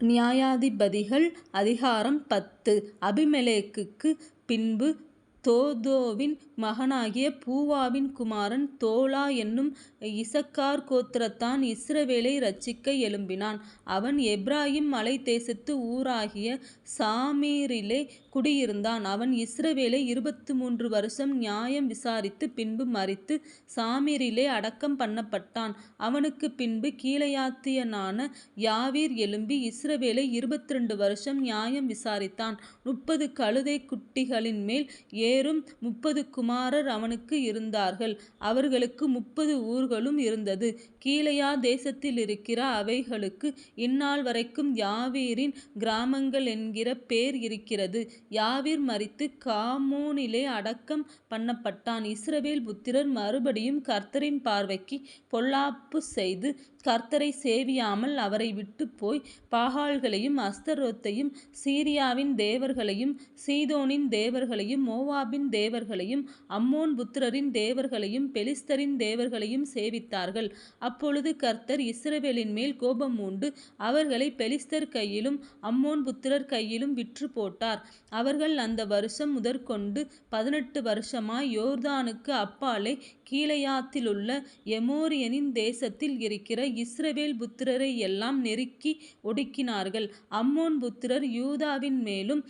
நியாயாதிபதிகள் அதிகாரம் பத்து. அபிமலேக்குக்கு பின்பு தோதோவின் மகனாகிய பூவாவின் குமாரன் தோலா என்னும் இசக்கார் கோத்திரத்தான் இஸ்ரவேலை இரட்சிக்க எழும்பினான். அவன் எப்ராஹிம் மலை தேசத்து ஊராகிய சாமீரிலே குடியிருந்தான். அவன் இஸ்ரவேலை இருபத்து மூன்று வருஷம் நியாயம் விசாரித்து பின்பு மறித்து சாமீரிலே அடக்கம் பண்ணப்பட்டான். அவனுக்குப் பின்பு கீலேயாத்தியனான யாவீர் எழும்பி இஸ்ரவேலை இருபத்திரண்டு வருஷம் நியாயம் விசாரித்தான். முப்பது கழுதைக் குட்டிகளின்மேல் ஏறும் முப்பது குமாரர் அவனுக்கு இருந்தார்கள். அவர்களுக்கு முப்பது ஊர்களும் இருந்தது. கீழையா தேசத்திலிருக்கிற அவைகளுக்கு இந்நாள்வரைக்கும் யாவீரின் கிராமங்கள் என்கிற பேர் இருக்கிறது. யாவீர் மறித்து காமோனிலே அடக்கம் பண்ணப்பட்டான். இஸ்ரவேல் புத்திரர் மறுபடியும் கர்த்தரின் பார்வைக்கு பொல்லாப்பு செய்து கர்த்தரை சேவியாமல் அவரை விட்டு போய் பாகால்களையும் அஸ்தரோத்தையும் சீரியாவின் தேவர்களையும் சீதோனின் தேவர்களையும் மோவாபின் தேவர்களையும் அம்மோன் புத்திரரின் தேவர்களையும் பெலிஸ்தரின் தேவர்களையும் சேவித்தார்கள். அப்பொழுது கர்த்தர் இஸ்ரவேலின் மேல் கோபம் கோபமூண்டு அவர்களை பெலிஸ்தர் கையிலும் அம்மோன் புத்திரர் கையிலும் விற்று போட்டார் அவர்கள் அந்த வருஷம் முதற்கொண்டு பதினெட்டு வருஷமாய் யோர்தானுக்கு அப்பாலே கீழையாத்திலுள்ள எமோரியனின் தேசத்தில் இருக்கிற இஸ்ரவேல் புத்திரரை எல்லாம் நெருக்கி ஒடுக்கினார்கள். அம்மோன் புத்திரர் யூதாவின் மேலும்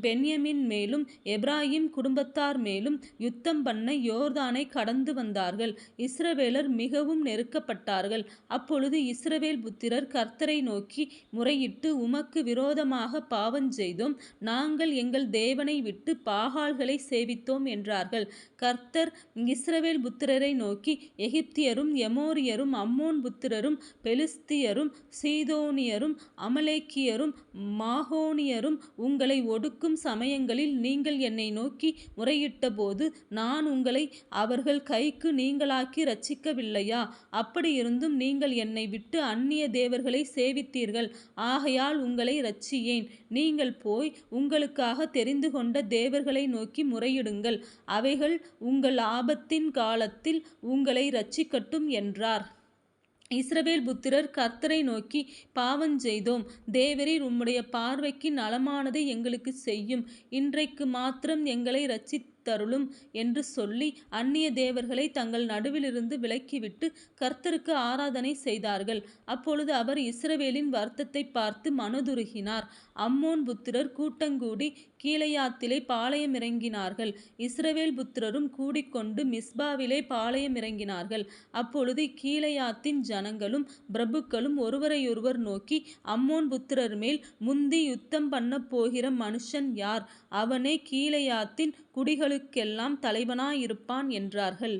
பென்யமின் மேலும் எப்ராஹிம் குடும்ப குடும்பத்தார் மேலும் யுத்தம் பண்ண யோர்தானை கடந்து வந்தார்கள். இஸ்ரவேலர் மிகவும் நெருக்கப்பட்டார்கள். அப்பொழுது இஸ்ரவேல் புத்திரர் கர்த்தரை நோக்கி முறையிட்டு உமக்கு விரோதமாக பாவம் செய்தோம் நாங்கள் எங்கள் தேவனை விட்டு பாகால்களை சேவித்தோம் என்றார்கள். கர்த்தர் இஸ்ரவேல் புத்திரரை நோக்கி எகிப்தியரும் எமோரியரும் அம்மோன் புத்திரரும் பெலிஸ்தியரும் சீதோனியரும் அமலேக்கியரும் மாகோனியரும் உங்களை ஒடுக்கும் சமயங்களில் நீங்கள் என்னை நோக்கி முறையிட்டபோது நான் உங்களை அவர்கள் கைக்கு நீங்களாக்கி ரட்சிக்கவில்லையா அப்படியிருந்தும் நீங்கள் என்னை விட்டு அந்நிய தேவர்களை சேவித்தீர்கள். ஆகையால் உங்களை ரட்சியேன் நீங்கள் போய் உங்களுக்காக தெரிந்து கொண்ட தேவர்களை நோக்கி முறையிடுங்கள். அவைகள் உங்கள் ஆபத்தின் காலத்தில் உங்களை ரட்சிக்கட்டும் என்றார். இஸ்ரவேல் புத்திரர் கர்த்தரை நோக்கி பாவஞ்செய்தோம். தேவரீர் உம்முடைய பார்வைக்கு நலமானதை எங்களுக்கு செய்யும். இன்றைக்கு மாத்திரம் எங்களை தருளும் என்று சொல்லி அந்நிய தேவர்களை தங்கள் நடுவிலிருந்து விலக்கிவிட்டு கர்த்தருக்கு ஆராதனை செய்தார்கள். அப்பொழுது அவர் இஸ்ரவேலின் வருத்தத்தை பார்த்து மனதுருகினார். அம்மோன் புத்திரர் கூட்டங்கூடி கீழையாத்திலே பாளையம் பாளையமிறங்கினார்கள். இஸ்ரவேல் புத்திரரும் கூடிக்கொண்டு மிஸ்பாவிலே பாளையமிறங்கினார்கள். அப்பொழுது கீழையாத்தின் ஜனங்களும் பிரபுக்களும் ஒருவரையொருவர் நோக்கி அம்மோன் புத்திரர்மேல் முந்தி யுத்தம்பண்ணப் போகிற மனுஷன் யார்? அவனே கீலேயாத்தின் குடிகளுக்கெல்லாம் தலைவனாயிருப்பான் என்றார்கள்.